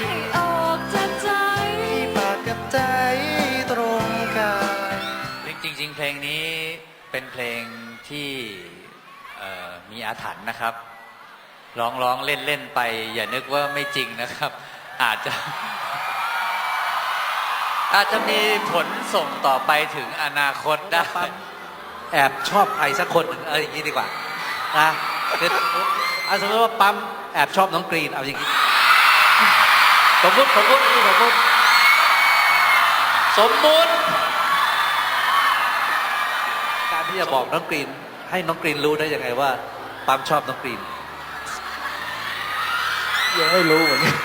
ให้ออกจากใจปากกับใจตรงกันจริง ๆ เพลงนี้เป็นเพลงที่มีอาถรรพ์นะครับ ร้องร้องเล่นเล่นไป อย่านึกว่าไม่จริงนะครับ อาจจะ อาจจะมีผลส่งต่อไปถึงอนาคตได้ แอบชอบใครสักคนหนึ่งเอออย่างนี้ดีกว่านะคือเอาสมมติว่าปั๊มแอบชอบน้องกรีนเอาอย่างนี้ สมมติสมมตินี่สมมติสมมติการที่จะบอกน้องกรีน ให้น้องกรีนรู้ได้ยังไงว่าปั๊มชอบน้องกรีน ยังไม่รู้เหมือนกัน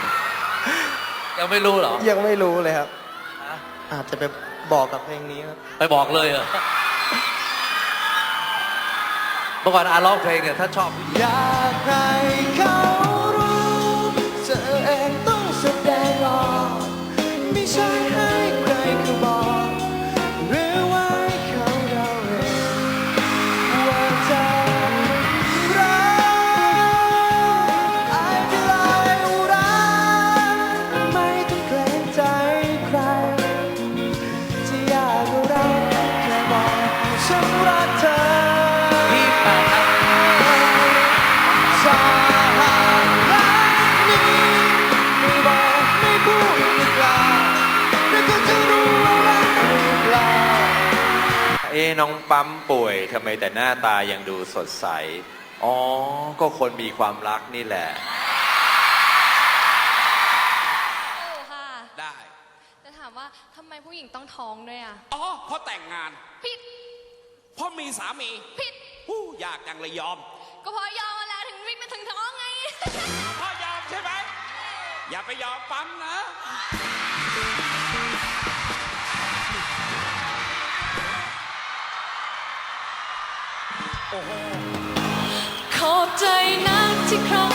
ยังไม่รู้เหรอ ยังไม่รู้เลยครับฮะอาจจะไปบอกกับเพลงนี้ครับ ไปบอกเลยเหรอเมื่อก่อนอาร้องเพลงเนี่ย ถ้าชอบผู้หญิงอยากให้เขา ฉันรักเธอที่แปดครับถ้าหากรักนี้ไม่บอกไม่พูดหรือเปล่าแล้วก็จะรู้ว่ารักหรือเปล่าเอ๊ะน้องปั๊มป่วยทำไมแต่หน้าตายังดูสดใส อ๋อ ก็คนมีความรักนี่แหละ โอ้ค่ะ ได้ จะถามว่าทำไมผู้หญิงต้องท้องด้วยอะ อ๋อเพราะแต่งงาน ผิด เพราะมีสามี ผิด ผู้อยากจัง เลยยอม ก็เพอยอมมาแล้วถึงวิ่งมาถึงท้องไง พ่อยอมใช่ไหม อย่าไปยอมปั๊มนะขอบใจนักที่ครั้งหนึ่ง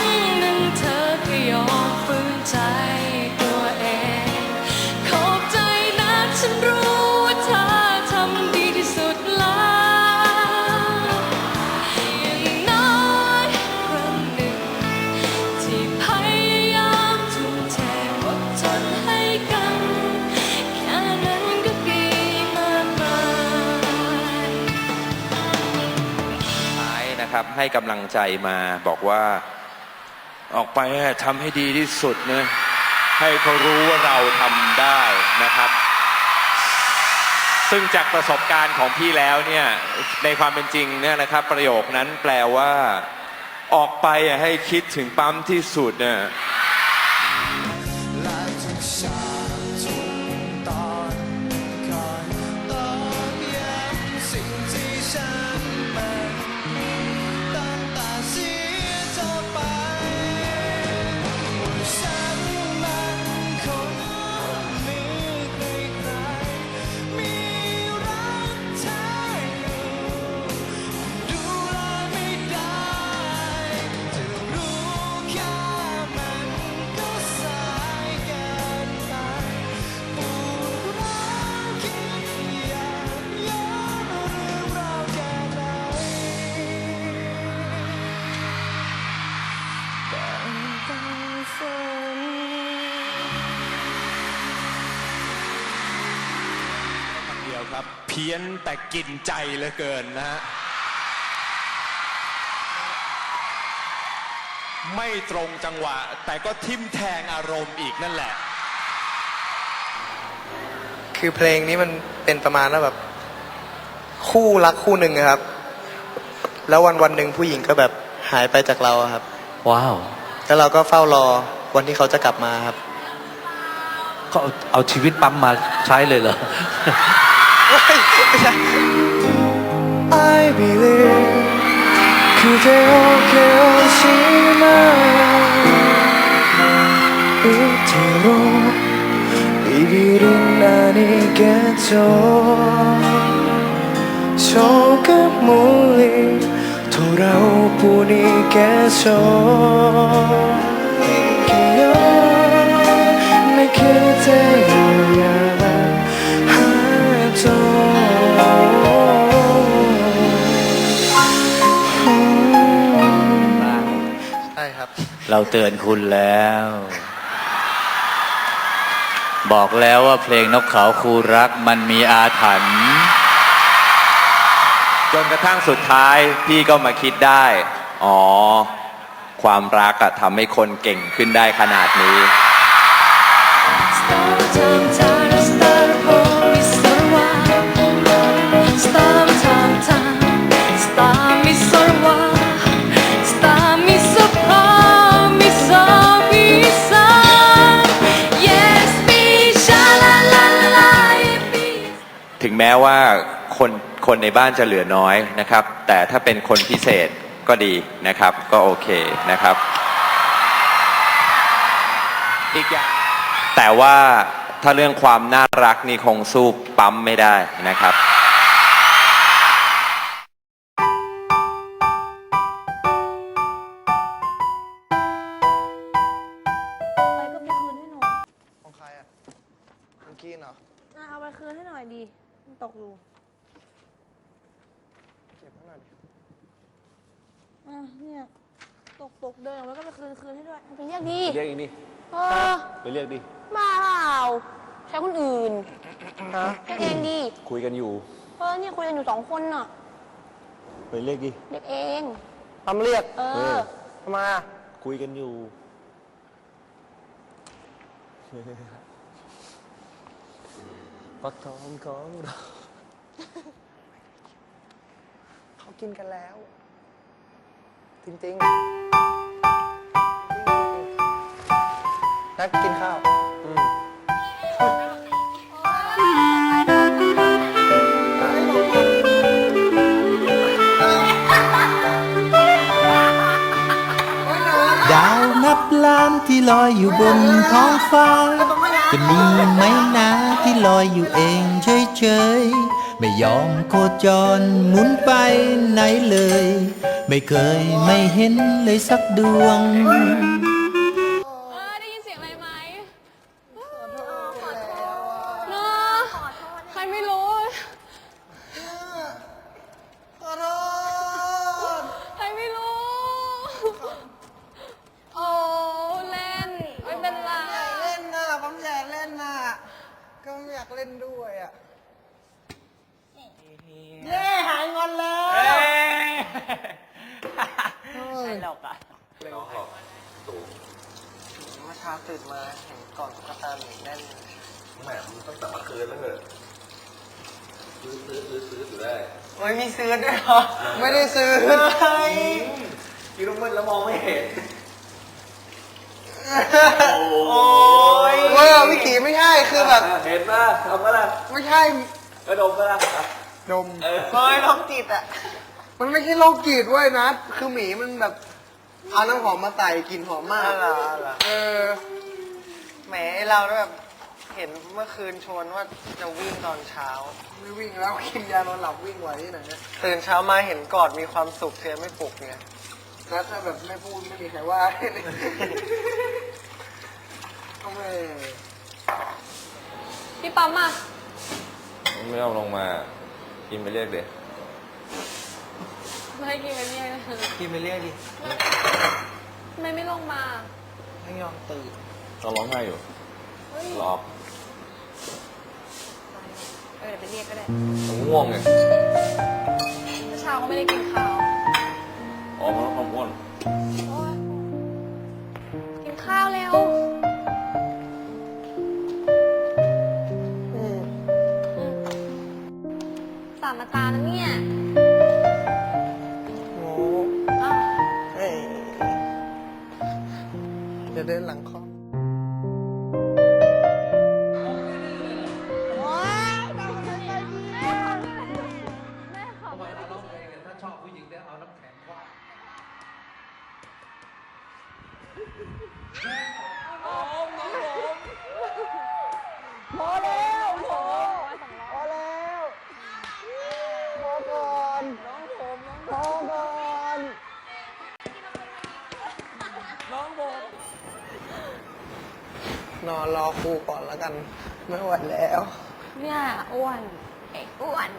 ให้กำลังใจมาบอกว่า ออกไปทำให้ดีที่สุดนะให้เขารู้ว่าเราทำได้นะครับ ซึ่งจากประสบการณ์ของพี่แล้วเนี่ยในความเป็นจริงเนี่ยนะครับประโยคนั้นแปลว่า ออกไปให้คิดถึงปั๊มที่สุดเนี่ย พี้ยนแต่กินใจเหลือเกินนะฮะไม่ตรงจังหวะ แต่ก็ทิมแทงอารมณ์อีกนั่นแหละ คือเพลงนี้มันเป็นประมาณว่าแบบ คู่รักคู่หนึ่งอะครับ แล้ววันวันหนึ่งผู้หญิงก็แบบหายไปจากเราอะครับ ว้าว แล้วเราก็เฝ้ารอวันที่เขาจะกลับมาครับ ก็เอาเอาชีวิตปั๊มมาใช้เลยเหรอ I believe 그대 오게 오지만 이대로 이 길은 아니겠죠. 조금 멀리 돌아올 뿐이겠죠 เราเตือนคุณแล้ว บอกแล้วว่าเพลงนกเขาคูรักมันมีอาถรรพ์จนกระทั่งสุดท้ายพี่ก็มาคิดได้ อ๋อ ความรักอะทำให้คนเก่งขึ้นได้ขนาดนี้ แม้ว่าคนคนในบ้านจะเหลือน้อยนะครับ แต่ถ้าเป็นคนพิเศษก็ดีนะครับ ก็โอเคนะครับ อีกอย่างแต่ว่าถ้าเรื่องความน่ารักนี่คงสู้ปั๊มไม่ได้นะครับ อะเนี่ยตกตกเดินแล้วก็ไปคืนคืนให้ด้วยไปเรียกดีเรียกอีกนี่เออไปเรียกดิมาเปล่าใช้คนอื่นเรียกเองดีคุยกันอยู่เออเนี่ยคุยกันอยู่สองคนน่ะไปเรียกดิเรียกเองทำเรียก เออทำไมอะคุยกันอยู่ปักทองของเราเขากินกันแล้ว จริงๆจริงๆ นักกินข้าว ดาวนับล้านที่ลอยอยู่บนท้องฟ้า จะมีไหมนะที่ลอยอยู่เองเฉยๆ ไม่ยอมโคจรหมุนไปไหนเลย ไม่เคยไม่เห็นเลยสักดวง เออได้ยินเสียงอะไรไหมขอโทษเนอะใครไม่รู้ ขอโทษใครไม่รู้ โอ้เล่น ไม่เป็นไรเล่นน่ะผมอยากเล่นน่ะก็ไม่อยากเล่นด้วยอะ เย้หายงอนแล้วใช่หรอกอะเมื่อเช้าตื่นมาเห็นกอดตุ๊กตาหมีแน่นเลยแหมมันตั้งแต่เมื่อคืนแล้วเหรอซื้อซื้อซื้อซื้ออยู่ได้ไม่มีซื้อด้วยเหรอ ไม่ได้ซื้อกินลูกมืดแล้วมองไม่เห็น โอ้ยเวอร์วิกีไม่ใช่คือแบบ เห็นป่ะทำป่ะล่ะไม่ใช่กระดมป่ะล่ะ ดมเฮ้ยโรคจิตอะ มันไม่ใช่โรคจิตเว้ยนัดคือหมีมันแบบเอาน้ำหอมมาใส่กลิ่นหอมมากเออ แหมไอ้เราแบบเห็นเมื่อคืนชวนว่าจะวิ่งตอนเช้า ไม่วิ่งแล้วกินยานอนหลับวิ่งไหวที่ไหนเนี่ยตื่นเช้ามาเห็นกอดมีความสุขเธอไม่ปลุกไงนัดถ้าแบบไม่พูดไม่มีใครว่าก็ไม่พี่ปั๊มอะไม่เอาลงมา กินไปเรียกเดี๋ยไม่ให้กินไปเนี่ยพี่ไปเรียกดิทำไมไม่ลงมา ไม่ยอมตื่นเราร้องไห้อยู่เฮ้ยรอบเออเดี๋ยวไปเรียกก็ได้ง่วงไงเมื่อเช้าก็ไม่ได้กินข้าวอ๋อเพราะความง่วงโอ๊ย นะเนี่ยโอ้เอ้ยจะเดินหลังคอม อครูก่อนแล้วกัน ไม่ไหวแล้ว เนี่ยอ้วน เอกอ้วน